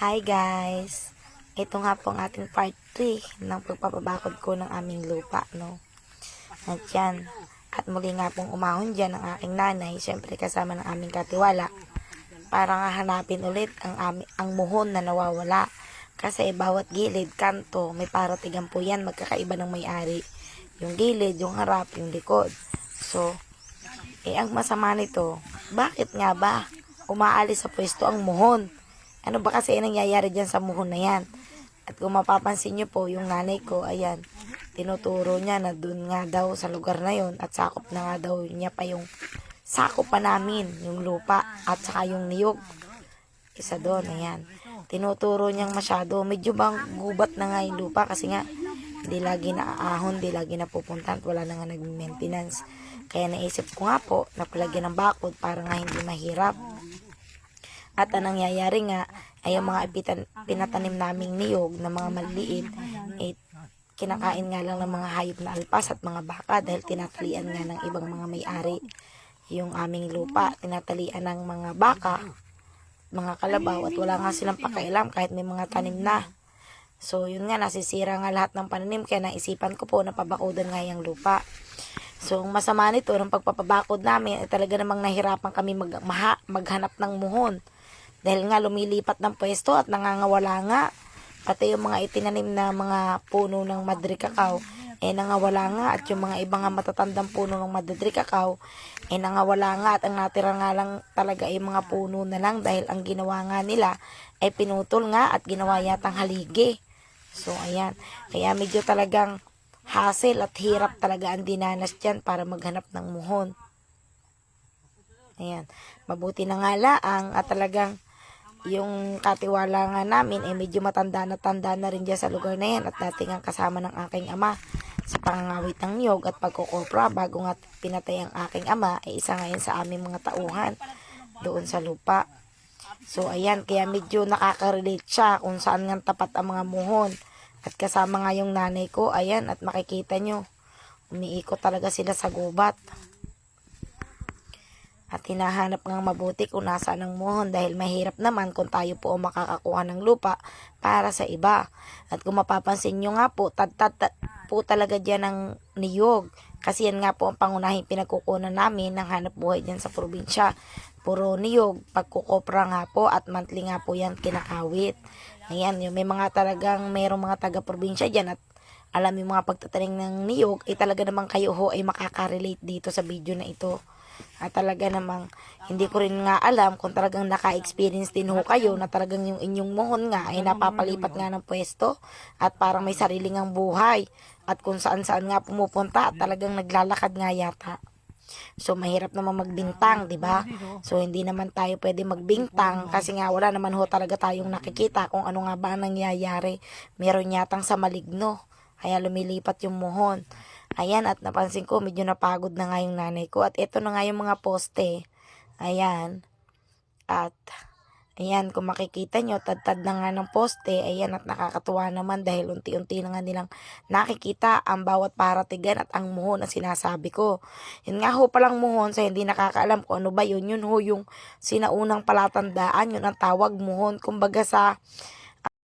Hi guys! Ito nga po ang ating part 3 ng pagpapabakod ko ng aming lupa, no? At yan. At muli nga pong umahon dyan ang aking nanay, syempre kasama ng aming katiwala, para nga hanapin ulit ang, ami, ang muhon na nawawala. Kasi bawat gilid, kanto, may paratigan po yan, magkakaiba ng may-ari. Yung gilid, yung harap, yung likod. So, eh ang masama nito, bakit nga ba umaalis sa pwesto ang muhon? Ano ba kasi ang nangyayari dyan sa muhon na yan? At kung mapapansin nyo po, yung nanay ko, ayan, tinuturo niya na dun nga daw sa lugar na yon at sakop na nga daw niya pa yung sakop pa namin, yung lupa at saka yung niyog. Isa doon, ayan. Tinuturo niyang masyado. Medyo bang gubat na nga yung lupa kasi nga hindi lagi na aahon, hindi lagi na pupuntan at wala na nga nag-maintenance. Kaya naisip ko nga po na palagyan ng bakod para nga hindi mahirap. At ang nangyayari nga ay yung mga ipitan, pinatanim naming niyog na mga maliliit eh, kinakain nga lang ng mga hayop na alpas at mga baka dahil tinatalian nga ng ibang mga may-ari yung aming lupa. Tinatalian ng mga baka, mga kalabaw at wala nga silang pakialam kahit may mga tanim na. So yun nga nasisira nga lahat ng pananim kaya naisipan ko po na pabakudan nga yung lupa. So ang masama nito ng pagpapabakod namin ay talaga namang nahirapan kami mag, maghanap ng muhon. Dahil nga lumilipat ng pwesto at nangangawala nga. Pati yung mga itinanim na mga puno ng Madre Cacao, eh nangawala nga. At yung mga ibang nga matatandang puno ng Madre Cacao, eh nangawala nga. At ang natira nga lang talaga ay mga puno na lang dahil ang ginawa nga nila ay pinutol nga at ginawa yatang haligi. So ayan, kaya medyo talagang hassle at hirap talaga ang dinanas dyan para maghanap ng muhon. Ayan. Mabuti na nga laang at talagang yung katiwala nga namin ay medyo matanda na tanda na rin dyan sa lugar na yan at dati nga kasama ng aking ama sa pangangawit ng niyog at pagkukopra bago nga pinatay ang aking ama ay isa ngayon sa aming mga tauhan doon sa lupa. So ayan, kaya medyo nakaka-relate siya kung saan nga tapat ang mga muhon. At kasama nga yung nanay ko, ayan, at makikita nyo, umiikot talaga sila sa gubat. At hinahanap nga mabuti kung nasaan ang muhon dahil mahirap naman kung tayo po ang makakakuha ng lupa para sa iba. At kung mapapansin nyo nga po, tad, tad- po talaga dyan ng niyog. Kasi yan nga po ang pangunahing pinagkukunan namin ng hanap buhay dyan sa probinsya. Puro niyog, pagkukopra nga po at monthly nga po yan kinakawit. Ayan, yung may mga talagang merong mga taga-probinsya dyan at alam yung mga pagtatanim ng niyog, eh talaga namang kayo ho ay makaka-relate dito sa video na ito. At talaga namang hindi ko rin nga alam kung talagang naka-experience din ho kayo na talagang yung inyong mohon nga ay napapalipat nga ng pwesto at parang may sariling ang buhay at kung saan saan nga pumupunta at talagang naglalakad nga yata. So mahirap naman magbintang, 'di ba? So hindi naman tayo pwede magbintang kasi nga wala naman ho talaga tayong nakikita kung ano nga ba ang nangyayari. Meron yatang sa maligno. Kaya lumilipat yung muhon. Ayan, at napansin ko, medyo napagod na nga yung nanay ko. At ito na nga yung mga poste. Ayan. At, ayan, kung makikita nyo, tad-tad na nga ng poste. Ayan, at nakakatuwa naman dahil unti-unti na nga nilang nakikita ang bawat paratigan at ang muhon na sinasabi ko. Yun nga ho palang muhon sa hindi nakakaalam kung ano ba yun. Yun ho yung sinaunang palatandaan. Yun ang tawag muhon. Kumbaga sa